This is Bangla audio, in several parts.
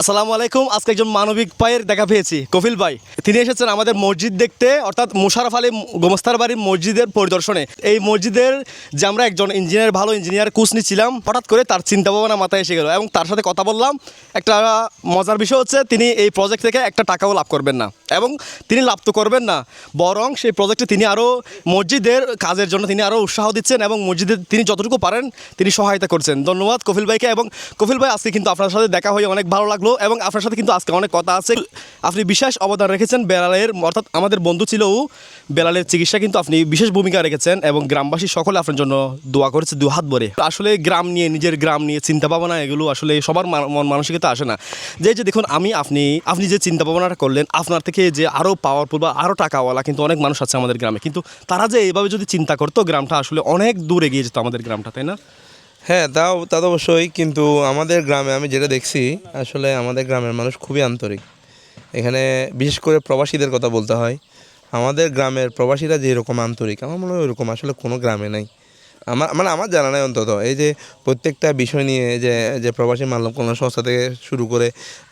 আসসালামু আলাইকুম, আজকে একজন মানবিক পায়ের দেখা পেয়েছি, কফিল ভাই। তিনি এসেছেন আমাদের মসজিদ দেখতে, অর্থাৎ মুশারফ আলী গোমস্তার বাড়ির মসজিদের পরিদর্শনে। এই মসজিদের যে আমরা একজন ইঞ্জিনিয়ার, ভালো ইঞ্জিনিয়ার, কোচ নিচ্ছিলাম, হঠাৎ করে তার চিন্তা ভাবনা মাথায় এসে গেল এবং তার সাথে কথা বললাম। একটা মজার বিষয় হচ্ছে, তিনি এই প্রজেক্ট থেকে একটা টাকাও লাভ করবেন না এবং তিনি লাভ তো করবেন না, বরং সেই প্রজেক্টে তিনি আরও মসজিদের কাজের জন্য তিনি আরও উৎসাহ দিচ্ছেন এবং মসজিদের তিনি যতটুকু পারেন তিনি সহায়তা করছেন। ধন্যবাদ কফিল ভাইকে এবং কফিল ভাই, আজকে কিন্তু আপনার সাথে দেখা হয়ে অনেক ভালো লাগল। এবং আপনার সাথে কিন্তু আজকে অনেক কথা আছে। আপনি বিশেষ অবদান রেখেছেন বেলালের, অর্থাৎ আমাদের বন্ধু ছিল ও। বেলালের চিকিৎসা কিন্তু আপনি বিশেষ ভূমিকা রেখেছেন এবং গ্রামবাসী সকলে আপনার জন্য দোয়া করেছে, দু হাত ভরে। আসলে গ্রাম নিয়ে, নিজের গ্রাম নিয়ে চিন্তা ভাবনা এগুলো আসলে সবার মন মানসিকতা আসে না। যে যে দেখুন, আমি, আপনি আপনি যে চিন্তা ভাবনাটা করলেন, আপনার থেকে যে আরও পাওয়ারফুল বা আরও টাকাওয়ালা কিন্তু অনেক মানুষ আছে আমাদের গ্রামে। কিন্তু তারা যে এইভাবে যদি চিন্তা করতো, গ্রামটা আসলে অনেক দূরে গিয়ে যেত আমাদের গ্রামটা, তাই না? হ্যাঁ তাও, তা তো অবশ্যই, কিন্তু আমাদের গ্রামে আমি যেটা দেখছি, আসলে আমাদের গ্রামের মানুষ খুবই আন্তরিক। এখানে বিশেষ করে প্রবাসীদের কথা বলতে হয়, আমাদের গ্রামের প্রবাসীরা যেরকম আন্তরিক, আমার মনে হয় ওরকম, আসলে কোনো গ্রামে নাই। আমার মানে আমার জানা নাই অন্তত। এই যে প্রত্যেকটা বিষয় নিয়ে যে যে প্রবাসী মানব কল্যাণ সংস্থা থেকে শুরু করে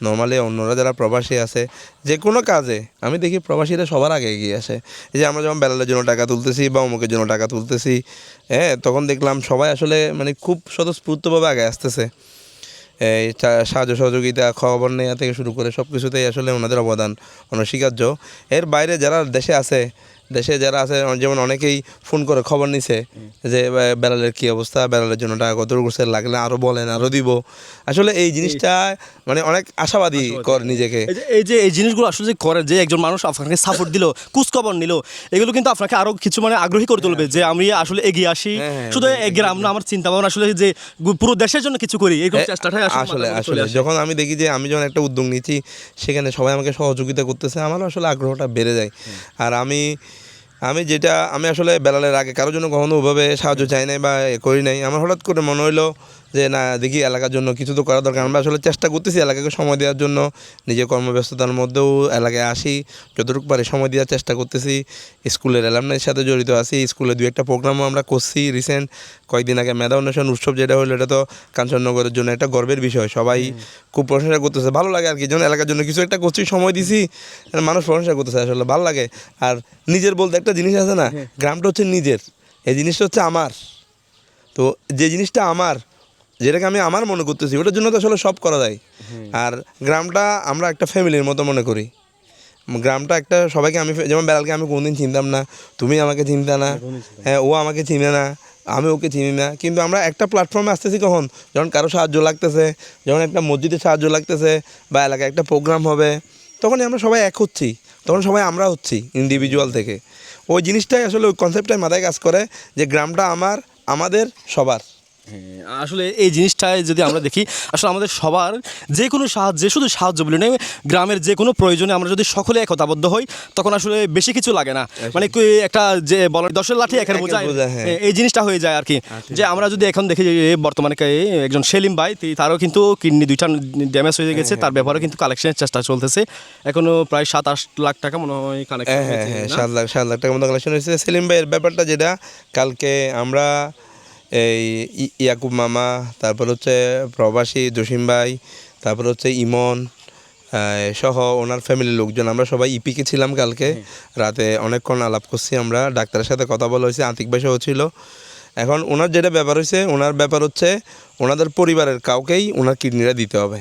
নর্মালি অন্যরা যারা প্রবাসী আছে, যে কোনো কাজে, আমি দেখি প্রবাসীরা সবার আগে এগিয়ে আসে। এই যে আমরা যখন বেলালের জন্য টাকা তুলতেছি বা অমুকের জন্য টাকা তুলতেছি হ্যাঁ তখন দেখলাম সবাই আসলে মানে খুব স্বতঃস্ফূর্তভাবে আগে আসতেছে। এই সাহায্য সহযোগিতা, খবর নেওয়া থেকে শুরু করে সব কিছুতেই আসলে ওনাদের অবদান অনস্বীকার্য। এর বাইরে যারা দেশে আছে দেশে যারা আছে যেমন অনেকেই ফোন করে খবর নিছে যে বেড়ালের কী অবস্থা বেড়ালের জন্য টাকা কত করছে লাগলে আরও বলেন আরও দিব। আসলে এই জিনিসটা মানে অনেক আশাবাদী কর নিজেকে। এই যে এই জিনিসগুলো আসলে যে করে যে একজন মানুষ আপনাকে সাপোর্ট দিল কুচখবর নিল এগুলো কিন্তু আপনাকে আরও কিছু মানে আগ্রহী করে তুলবে যে আমি আসলে এগিয়ে আসি। হ্যাঁ, হ্যাঁ, শুধু গ্রাম না আমার চিন্তা ভাবনা আসলে যে পুরো দেশের জন্য কিছু করি এরকম চেষ্টাটাই আসলে আসলে যখন আমি দেখি যে আমি যখন একটা উদ্যোগ নিচ্ছি সেখানে সবাই আমাকে সহযোগিতা করতেছে আমারও আসলে আগ্রহটা বেড়ে যায়। আর আমি আমি যেটা আমি আসলে বেলালের আগে কারোর জন্য কখনো ওভাবে সাহায্য চাই নাই বা এ করি নাই। আমার হঠাৎ করে মনে হইল যে না দেখি এলাকার জন্য কিছু তো করা দরকার। আমরা আসলে চেষ্টা করতেছি এলাকাকে সময় দেওয়ার জন্য। নিজের কর্মব্যস্ততার মধ্যেও এলাকায় আসি যতটুকু পারি সময় দেওয়ার চেষ্টা করতেছি। স্কুলের অ্যালামনের সাথে জড়িত আছি। স্কুলে দু একটা প্রোগ্রামও আমরা করছি রিসেন্ট কয়েকদিন আগে মেধা অনুষ্ঠান উৎসব যেটা হলো এটা তো কাঞ্চননগরের জন্য একটা গর্বের বিষয়। সবাই খুব প্রশংসা করতেছে। ভালো লাগে আর কি যেমন এলাকার জন্য কিছু একটা করছি সময় দিছি মানুষ প্রশংসা করতেছে আসলে। ভালো লাগে। আর নিজের বলতে একটা জিনিস আছে না গ্রামটা হচ্ছে নিজের এই জিনিসটা হচ্ছে আমার। তো যে জিনিসটা আমার যেটাকে আমি আমার মনে করতেছি ওটার জন্য তো আসলে সব করা যায়। আর গ্রামটা আমরা একটা ফ্যামিলির মতো মনে করি। গ্রামটা একটা সবাইকে আমি যেমন বেড়ালকে আমি কোনোদিন চিনতাম না তুমি আমাকে চিনতা না হ্যাঁ ও আমাকে চিনে না আমি ওকে চিনি না। কিন্তু আমরা একটা প্ল্যাটফর্মে আসতেছি কখন? যখন কারও সাহায্য লাগতেছে যখন একটা মসজিদে সাহায্য লাগতেছে বা এলাকায় একটা প্রোগ্রাম হবে তখনই আমরা সবাই এক হচ্ছি। তখন সবাই আমরা হচ্ছি ইন্ডিভিজুয়াল থেকে। ওই জিনিসটাই আসলে ওই কনসেপ্টটাই মাথায় কাজ করে যে গ্রামটা আমার, আমাদের, সবার। আসলে এই জিনিসটাই যদি আমরা দেখি আসলে আমাদের সবার যে কোনো সাহায্যে শুধু সাহায্য বলি নয় গ্রামের যে কোনো প্রয়োজনে আমরা যদি সকলে একতাবদ্ধ হই তখন আসলে বেশি কিছু লাগে না। মানে একটা যে বলার দশের লাঠি এখানে বোঝায়। হ্যাঁ। এই জিনিসটা হয়ে যায় আর কি যে আমরা যদি এখন দেখি যে বর্তমানে একজন সেলিম ভাই তারও কিন্তু কিডনি দুইটা ড্যামেজ হয়ে গেছে তার ব্যাপারে কিন্তু কালেকশনের চেষ্টা চলতেছে। এখনও প্রায় সাত আট লাখ টাকা মনে হয় কালেকশন হ্যাঁ হ্যাঁ হ্যাঁ সাত লাখ সাত লাখ টাকার মতো কালেকশন হয়েছে। সেলিম ভাইয়ের ব্যাপারটা যেটা কালকে আমরা এই ইয়াকুব মামা তারপর হচ্ছে প্রবাসী জসিম ভাই তারপর হচ্ছে ইমন সহ ওনার ফ্যামিলির লোকজন। আমরা সবাই ইপিকে ছিলাম কালকে। রাতে অনেকক্ষণ আলাপ করছি আমরা। ডাক্তারের সাথে কথা বলা হয়েছে আতিক ভাই সহ ছিল। এখন ওনার যেটা ব্যাপার হয়েছে ওনার ব্যাপার হচ্ছে ওনাদের পরিবারের কাউকেই ওনার কিডনিটা দিতে হবে।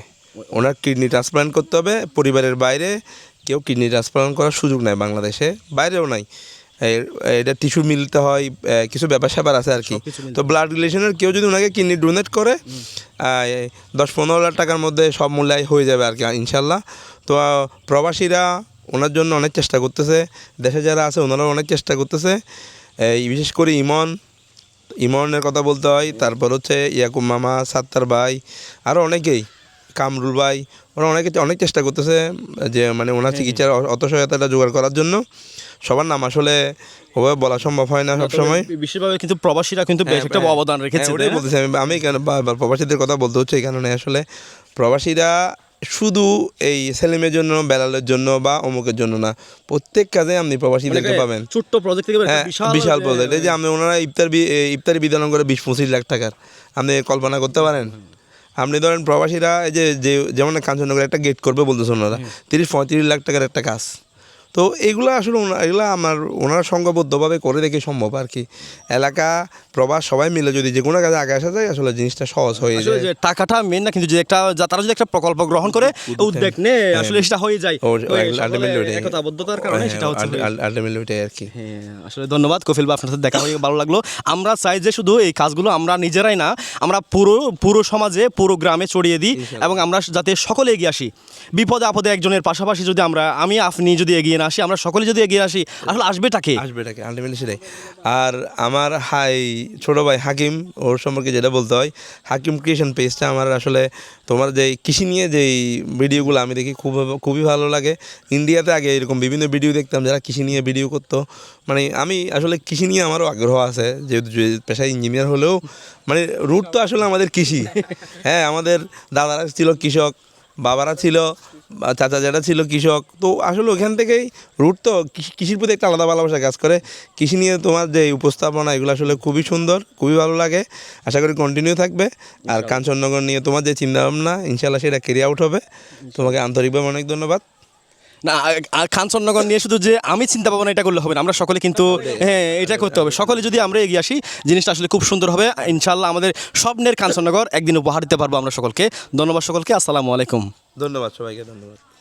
ওনার কিডনি ট্রান্সপ্লান্ট করতে হবে পরিবারের বাইরে কেউ কিডনি ট্রান্সপ্লান্ট করার সুযোগ নাই বাংলাদেশে বাইরেও নাই। এটা টিস্যু মিলতে হয় কিছু ব্যাপার স্যাপার আছে আর কি। তো ব্লাড রিলেশনের কেউ যদি ওনাকে কিডনি ডোনেট করে দশ পনেরো লাখ টাকার মধ্যে সব মূল্যায় হয়ে যাবে আর কি ইনশাল্লাহ। তো প্রবাসীরা ওনার জন্য অনেক চেষ্টা করতেছে দেশে যারা আছে ওনারাও অনেক চেষ্টা করতেছে। এই বিশেষ করে ইমন ইমনের কথা বলতে হয় তারপর হচ্ছে ইয়াকুব মামা সাত্তার ভাই আরও অনেকেই। কামরুল ভাই ওরা অনেকে অনেক চেষ্টা করতেছে যে মানে ওনার চিকিৎসার অত সহায়তাটা জোগাড় করার জন্য। সবার নাম আসলে ওভাবে বলা সম্ভব হয় না সবসময়। বিশেষভাবে কিন্তু প্রবাসীরা কিন্তু বেশ একটা হ্যাঁ, অবদান রেখেছে হ্যাঁ, ওটাই বলতেছি আমি। আমি কেন বারবার প্রবাসীদের কথা বলতে হচ্ছে এই কারণে আসলে প্রবাসীরা শুধু এই সেলিমের জন্য বেলালের জন্য বা অমুকের জন্য না প্রত্যেক কাজে আপনি প্রবাসীদেরকে অনেকে পাবেন। ছোট্ট প্রজেক্ট থেকে হ্যাঁ বিশাল বিশাল প্রজেক্ট এই যে আপনি ওনারা ইফতার ইফতারি বিতরণ করে বিশ পঁচিশ লাখ টাকার। আপনি কল্পনা করতে পারেন? আপনি ধরেন প্রবাসীরা এই যে যে যেমন কাঞ্চননগরে একটা গেট করবে বলতেছে ওনারা তিরিশ পঁয়ত্রিশ লাখ টাকার একটা কাজ তো এগুলো আসলে এগুলো আমার ওনারা সংঘবদ্ধভাবে করে দেখে সম্ভব আর কি। এলাকা প্রবাস সবাই মিলে যদি যে কোনো কাজে আগে আসা যায় আসলে জিনিসটা সহজ হয়ে যায়। টাকাটা মেন না কিন্তু যে একটা তারা যদি একটা প্রকল্প গ্রহণ করে উদ্যোগ নে আসলে সেটা হয়ে যায়। একতাবদ্ধতার কারণে সেটা হচ্ছে। হয়ে আলটিমেটলি ওইটাই আর কি। হ্যাঁ আসলে ধন্যবাদ কফিল বা আপনার সাথে দেখা হয়ে ভালো লাগল। আমরা চাই যে শুধু এই কাজগুলো আমরা নিজেরাই না আমরা পুরো পুরো সমাজে পুরো গ্রামে ছড়িয়ে দিই এবং আমরা যাতে সকলে এগিয়ে আসি। বিপদে আপদে একজনের পাশাপাশি যদি আমরা আমি আপনি যদি এগিয়ে না আসি, আমরা সকলে যদি এগিয়ে আসি আসলে আসবে টাকে আসবে এটাকে আলটিমেটলি সেটাই। আর আমার হাই, ছোট ভাই হাকিম, ওর সম্পর্কে যেটা বলতে হয়, হাকিম ক্রিয়েশন পেজটা আমার আসলে তোমার যে কৃষি নিয়ে যেই ভিডিওগুলো আমি দেখি খুব খুবই ভালো লাগে। ইন্ডিয়াতে আগে এরকম বিভিন্ন ভিডিও দেখতাম যারা কৃষি নিয়ে ভিডিও করতো। মানে আমি আসলে কৃষি নিয়ে আমারও আগ্রহ আছে, যেহেতু পেশায় ইঞ্জিনিয়ার হলেও মানে রুট তো আসলে আমাদের কৃষি। হ্যাঁ আমাদের দাদারা ছিল কৃষক বাবারা ছিল চাচা যারা ছিল কৃষক। তো আসলে ওখান থেকেই রুট তো কৃষি- কৃষির প্রতি একটা আলাদা ভালোবাসা কাজ করে। কৃষি নিয়ে তোমার যে উপস্থাপনা এগুলো আসলে খুবই সুন্দর খুবই ভালো লাগে। আশা করি কন্টিনিউ থাকবে। আর কাঞ্চননগর নিয়ে তোমার যে চিন্তাভাবনা ইনশাল্লাহ সেটা কেরিয়ে আউট হবে। তোমাকে আন্তরিকভাবে অনেক ধন্যবাদ। না আর খানচন্নগর নিয়ে শুধু যে আমি চিন্তা ভাবনা এটা করলে হবে না, আমরা সকলে কিন্তু হ্যাঁ এটা করতে হবে। সকলে যদি আমরা এগিয়ে আসি, জিনিসটা আসলে খুব সুন্দর হবে। ইনশাল্লাহ আমাদের স্বপ্নের কাঞ্চননগর একদিন উপহার দিতে পারব আমরা সকলকে। ধন্যবাদ সকলকে, আসসালামু আলাইকুম। ধন্যবাদ সবাইকে, ধন্যবাদ।